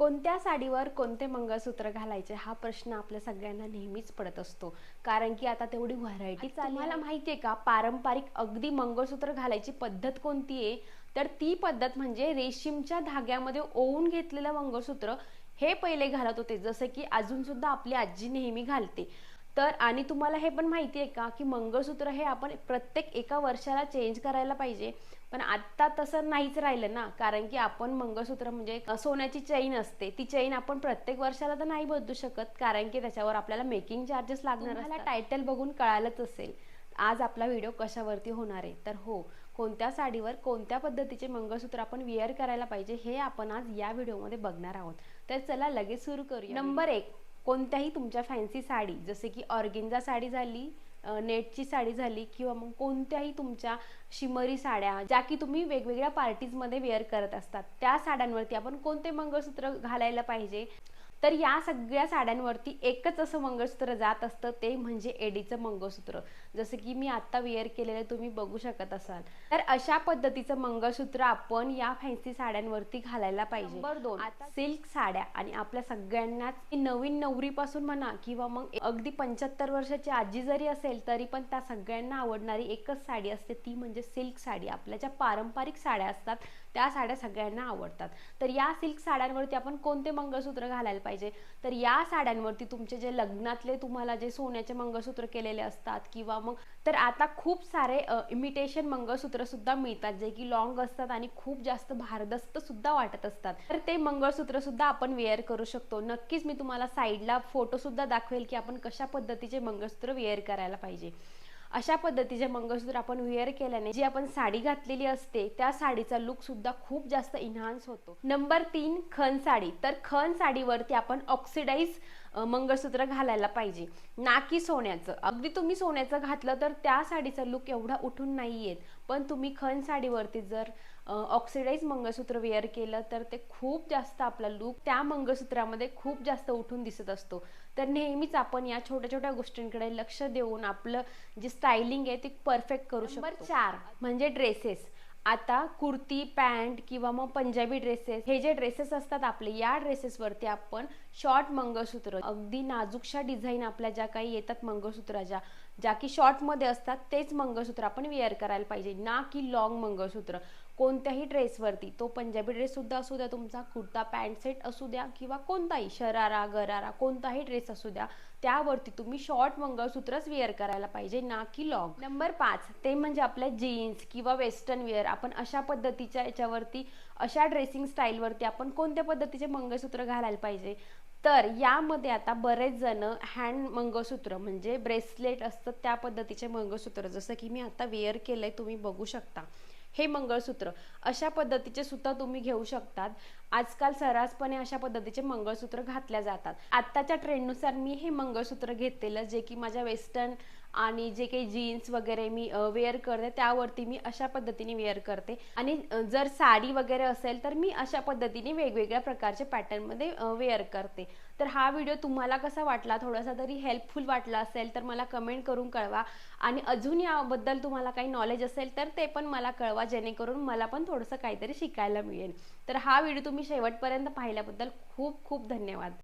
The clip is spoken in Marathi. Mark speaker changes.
Speaker 1: कोणत्या साडीवर कोणते मंगळसूत्र घालायचे हा प्रश्न आपल्या सगळ्यांना नेहमीच पडत असतो. कारण की आता तेवढी व्हरायटी तुम्हाला माहितीये का पारंपरिक अगदी मंगळसूत्र घालायची पद्धत कोणती आहे? तर ती पद्धत म्हणजे रेशीमच्या धाग्यामध्ये ओवून घेतलेलं मंगळसूत्र हे पहिले घालत होते. जसं की अजून सुद्धा आपली आजी नेहमी घालते. तर आणि तुम्हाला हे पण माहिती आहे का की मंगळसूत्र हे आपण प्रत्येक एका वर्षाला चेंज करायला पाहिजे. पण आत्ता तसं नाहीच राहिलं ना कारण की आपण मंगळसूत्र म्हणजे सोन्याची चैन असते. ती चैन आपण प्रत्येक वर्षाला तर नाही बदलू शकत कारण की त्याच्यावर आपल्याला मेकिंग चार्जेस लागणार मला टायटल बघून कळालंच असेल. आज आपला व्हिडिओ कशावरती होणार आहे? तर हो कोणत्या साडीवर कोणत्या पद्धतीचे मंगळसूत्र आपण वेअर करायला पाहिजे हे आपण आज या व्हिडिओमध्ये बघणार आहोत. तर चला लगेच सुरू करूया. नंबर एक. कोणत्याही तुमच्या फॅन्सी साडी जसे की ऑर्गेन्झा साडी झाली नेटची साडी झाली किंवा मग कोणत्याही तुमच्या शिमरी साड्या ज्या की तुम्ही वेगवेगळ्या पार्टीजमध्ये वेअर करत असतात त्या साड्यांवरती आपण कोणते मंगळसूत्र घालायला पाहिजे? तर या सगळ्या साड्यांवरती एकच असं मंगळसूत्र जात असतं ते म्हणजे एडीचं मंगळसूत्र. जसं की मी आता वेअर केलेलं तुम्ही बघू शकत असाल. तर अशा पद्धतीचं मंगळसूत्र आपण या फॅन्सी साड्यांवरती घालायला पाहिजे. नंबर दोन. आता सिल्क साड्या आणि आपल्या सगळ्यांनाच. नवीन नवरीपासून म्हणा किंवा मग अगदी पंच्याहत्तर वर्षाची आजी जरी असेल तरी पण त्या सगळ्यांना आवडणारी एकच साडी असते ती म्हणजे सिल्क साडी. आपल्या ज्या पारंपरिक साड्या असतात त्या साड्या सगळ्यांना आवडतात. तर या सिल्क साड्यांवरती आपण कोणते मंगळसूत्र घालायला पाहिजे तर या साड्यांवरती तुमचे जे लग्नातले तुम्हाला जे सोन्याचे मंगळसूत्र केलेले असतात किंवा मग तर आता खूप सारे इमिटेशन मंगळसूत्र सुद्धा मिळतात जे की लॉंग असतात आणि खूप जास्त भारदस्त सुद्धा वाटत असतात. तर ते मंगळसूत्र सुद्धा आपण वेअर करू शकतो. नक्कीच मी तुम्हाला साईडला फोटो सुद्धा दाखवेल की आपण कशा पद्धतीचे मंगळसूत्र वेअर करायला पाहिजे. अशा पद्धतीचे मंगळसूत्र आपण वेअर केल्याने जी आपण साडी घातलेली असते त्या साडीचा लुक सुद्धा खूप जास्त इन्हान्स होतो. नंबर तीन खण साडी. तर खण साडीवरती आपण ऑक्सिडाईज मंगळसूत्र घालायला पाहिजे. ना की सोन्याचं. अगदी तुम्ही सोन्याचं घातलं तर त्या साडीचा लुक एवढा उठून नाही येत पण तुम्ही खण साडीवरती जर ऑक्सिडाईज मंगळसूत्र वेअर केलं तर ते खूप जास्त आपला लुक त्या मंगळसूत्रामध्ये खूप जास्त उठून दिसत असतो. तर नेहमीच आपण या छोट्या छोट्या गोष्टींकडे लक्ष देऊन आपलं जे स्टायलिंग आहे ते परफेक्ट करू शकतो. चार. म्हणजे ड्रेसेस आता कुर्ती पॅन्ट किंवा मग पंजाबी ड्रेसेस हे जे ड्रेसेस असतात आपले या ड्रेसेसवरती आपण शॉर्ट मंगळसूत्र अगदी नाजूकशा डिझाईन आपल्या ज्या काही येतात मंगळसूत्राच्या ज्या की शॉर्टमध्ये असतात तेच मंगळसूत्र आपण वेअर करायला पाहिजे ना की लॉंग मंगळसूत्र. कोणत्याही ड्रेसवरती तो पंजाबी ड्रेससुद्धा असू द्या तुमचा कुर्ता पॅन्ट सेट असू द्या किंवा कोणताही शरारा गरारा कोणताही ड्रेस असू द्या त्यावरती तुम्ही शॉर्ट मंगळसूत्रच वेअर करायला पाहिजे ना की लॉग नंबर पाच ते म्हणजे आपल्या जीन्स किंवा वेस्टर्न वेअर आपण अशा पद्धतीच्या याच्यावरती अशा ड्रेसिंग स्टाईलवरती आपण कोणत्या पद्धतीचे मंगळसूत्र घालायला पाहिजे? तर यामध्ये आता बरेच जण हँड मंगळसूत्र म्हणजे ब्रेसलेट असतं त्या पद्धतीचे मंगळसूत्र जसं की मी आता वेअर केलं आहे तुम्ही बघू शकता. हे मंगळसूत्र. अशा पद्धतीचे सुद्धा तुम्ही घेऊ शकतात. आजकाल सर्रासपणे अशा पद्धतीचे मंगळसूत्र घातल्या जातात. आत्ताच्या ट्रेंडनुसार मी हे मंगळसूत्र घेतलेलं जे की माझ्या वेस्टर्न आणि जे काही जीन्स वगैरे मी वेअर करते त्यावरती मी अशा पद्धतीने वेअर करते. आणि जर साडी वगैरे असेल तर मी अशा पद्धतीने वेगवेगळ्या प्रकारचे पॅटर्नमध्ये वेअर करते. तर हा व्हिडिओ तुम्हाला कसा वाटला थोडासा तरी हेल्पफुल वाटला असेल तर मला कमेंट करून कळवा. आणि अजून याबद्दल तुम्हाला काही नॉलेज असेल तर ते पण मला कळवा जेणेकरून मला पण थोडंसं काहीतरी शिकायला मिळेल. तर हा व्हिडिओ तुम्ही शेवटपर्यंत पाहिल्याबद्दल खूप खूप धन्यवाद.